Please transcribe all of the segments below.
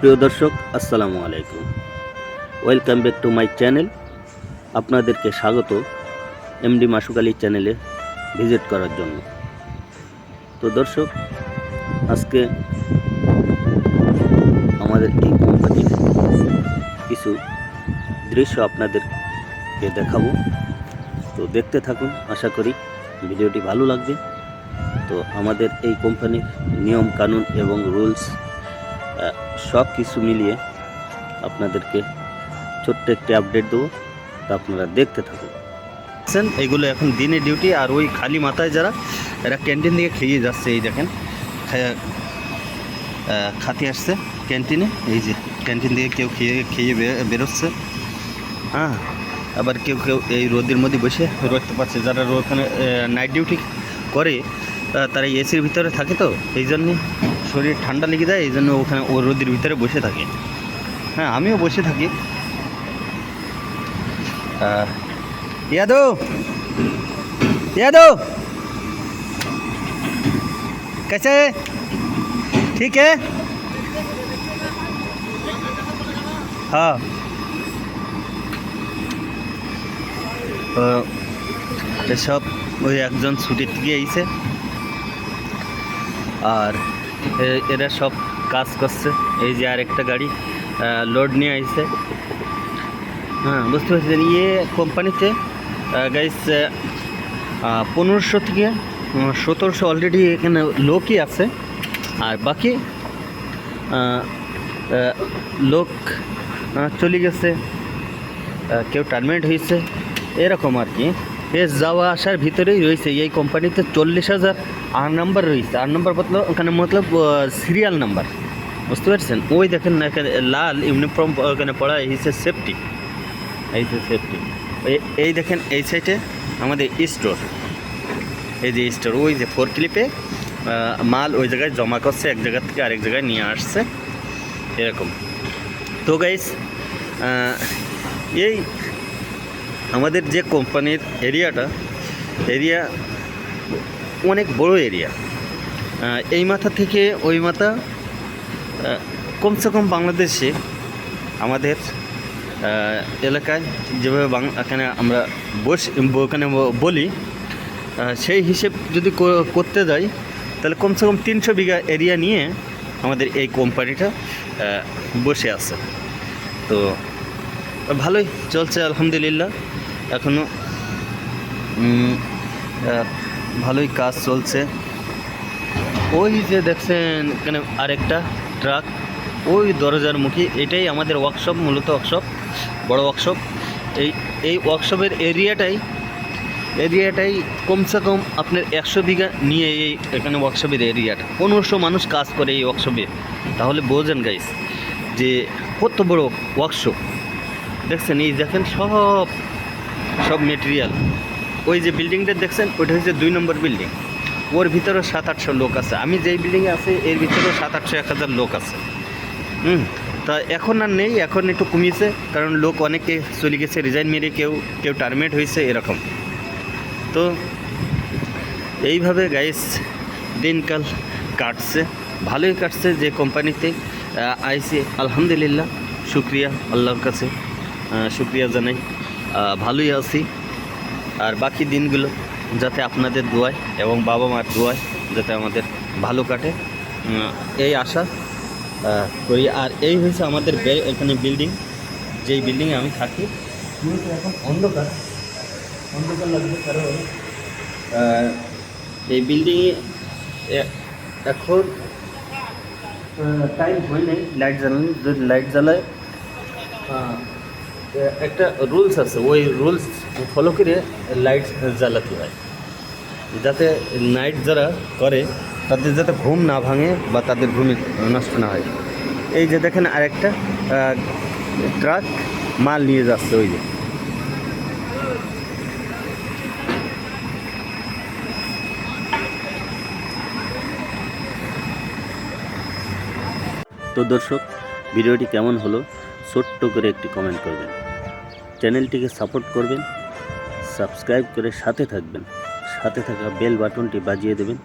প্রিয় দর্শক, আসসালামু আলাইকুম। Welcome back to my channel আপনাদেরকে স্বাগত এমডি মাসুক আলী চ্যানেলে ভিজিট করার জন্য। তো দর্শক, আজকে আমাদের এই কোম্পানির কিছু দৃশ্য আপনাদেরকে দেখাবো। তো দেখতে থাকুন, আশা করি ভিডিওটি ভালো লাগবে। তো আমাদের এই কোম্পানির নিয়ম কানুন এবং রুলস সব কিছু মিলিয়ে আপনাদেরকে ছোট্ট একটি আপডেট দেবো, তা আপনারা দেখতে থাকুন। দেখছেন এইগুলো এখন দিনে ডিউটি আর ওই খালি মাথায় যারা, এরা ক্যান্টিন থেকে খেয়ে যাচ্ছে, এই দেখেন। খাতি আসছে ক্যান্টিনে এই যে ক্যান্টিন থেকে কেউ খেয়ে খেয়ে বেরোচ্ছে। হ্যাঁ আবার কেউ কেউ এই রোদের মধ্যে বসে রোদতে পারছে, যারা ওখানে নাইট ডিউটি করে তারা এসির ভিতরে থাকে তো, এই জন্যে। শরীর ঠান্ডা লেগে যায় এই জন্য ওখানে ও রোদের ভিতরে বসে থাকে হ্যাঁ আমিও বসে থাকি আহ, ইয়াদো यादव कैसे है ठीक है हाँ তো এসব ওই একজন ছুটির থেকে এইছে আর এ- এরা সব কাজ করছে। এই যে আরেকটা গাড়ি লোড নিয়ে আইছে। হ্যাঁ বুঝতে পারছেন ইয়ে কোম্পানিতে গাইস পনেরোশো থেকে সতেরোশো অলরেডি এখানে লোকই আছে। আর বাকি লোক চলে গেছে। কেউ টার্মিনেট হয়েছে। এরকম আর কি। বেশ যাওয়া আসার ভিতরেই রয়েছে। এই কোম্পানিতে চল্লিশ হাজার আর নাম্বার রয়েছে। আর নাম্বার মতলব ওখানে মতলব সিরিয়াল নাম্বার বুঝতে পারছেন? ওই দেখেন না, এখানে লাল ইউনিফর্ম ওখানে পড়া হয়েছে সেফটি এই সেফটি এই দেখেন, এই সাইডে আমাদের স্টোর এই যে স্টোর ওই যে ফোর ক্লিপে মাল ওই জায়গায় জমা করছে, এক জায়গা থেকে আরেক জায়গায় নিয়ে আসছে। এরকম। তো গাইস এই আমাদের যে কোম্পানির এরিয়াটা, এরিয়া অনেক বড় এরিয়া। এই মাথা থেকে ওই মাথা কমসে কম বাংলাদেশে আমাদের এলাকায় যেভাবে এখানে আমরা বস ওখানে বলি সেই হিসেব যদি করতে যাই, তাহলে কমসে কম তিনশো বিঘা এরিয়া নিয়ে আমাদের এই কোম্পানিটা বসে আছে। তো ভালোই চলছে, আলহামদুলিল্লাহ। এখনও ভালোই কাজ চলছে। ওই যে দেখছেন, এখানে আরেকটা ট্রাক। ওই দরজার মুখী, এটাই আমাদের ওয়ার্কশপ মূলত ওয়ার্কশপ বড় ওয়ার্কশপ এই এই ওয়ার্কশপের এরিয়াটাই এরিয়াটাই কমসে কম আপনার একশো বিঘা নিয়ে এই এখানে ওয়ার্কশপের এরিয়াটা পনেরোশো মানুষ কাজ করে এই ওয়ার্কশপে তাহলে বোঝেন গাইস যে কত বড় ওয়ার্কশপ দেখছেন, এই দেখেন সব সব মেটেরিয়াল ওই যে বিল্ডিংটা দেখছেন, ওইটা হচ্ছে দুই নম্বর বিল্ডিং ওর ভিতরেও সাত আটশো লোক আছে। আমি যেই বিল্ডিংয়ে আছি, এর ভিতরেও সাত আটশো এক হাজার লোক আছে। হুম? তা এখন আর নেই, এখন একটু কমিয়েছে, কারণ লোক অনেকে চলে গেছে রিজাইন মেরে কেউ কেউ টার্মিনেট হয়েছে, এরকম। তো এইভাবে গাইস দিনকাল কাটছে। ভালোই কাটছে যে কোম্পানিতে আইসি, আলহামদুলিল্লাহ, শুক্রিয়া আল্লাহর কাছে। শুক্রিয়া জানাই। ভালোই আছি। আর বাকি দিনগুলো যাতে আপনাদের দোয়ায় এবং বাবা মার দোয়ায় যাতে আমাদের ভালো কাটে। এই আশা করি। আর এই হয়েছে আমাদের এখানে বিল্ডিং। যেই বিল্ডিংয়ে আমি থাকি, মূলত এখন অন্ধকার। অন্ধকার লাগবে কারণ এই বিল্ডিংয়ে এখন টাইম হয় নাই। লাইট জ্বালানি, যদি লাইট জ্বালায় একটা রুলস আছে, ওই রুলস ফলো করে লাইট জ্বালাতে হয়। যাতে নাইট যারা করে, তাদের যাতে ঘুম না ভাঙে বা তাদের ঘুম নষ্ট না হয়। এই যে দেখেন আরেকটা ট্রাক মাল নিয়ে যাচ্ছে ওই যে। তো দর্শক, ভিডিওটি কেমন হলো? ছোট্ট করে একটি কমেন্ট করবেন। চ্যানেলটিকে সাপোর্ট করবেন সাবস্ক্রাইব করে সাথে থাকবেন, সাথে থাকা বেল বাটনটি বাজিয়ে দেবেন,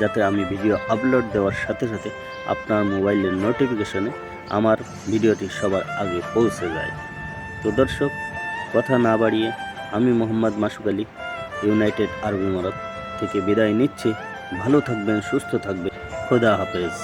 যাতে আমি ভিডিও আপলোড দেওয়ার সাথে সাথে আপনার মোবাইলের নোটিফিকেশনে আমার ভিডিওটি সবার আগে পৌঁছে যায়। তো দর্শক, কথা না বাড়িয়ে আমি মোহাম্মদ মাসুক আলী ইউনাইটেড আরব ইমারত থেকে বিদায় নিচ্ছি। ভালো থাকবেন, সুস্থ থাকবেন। খোদা হাফেজ।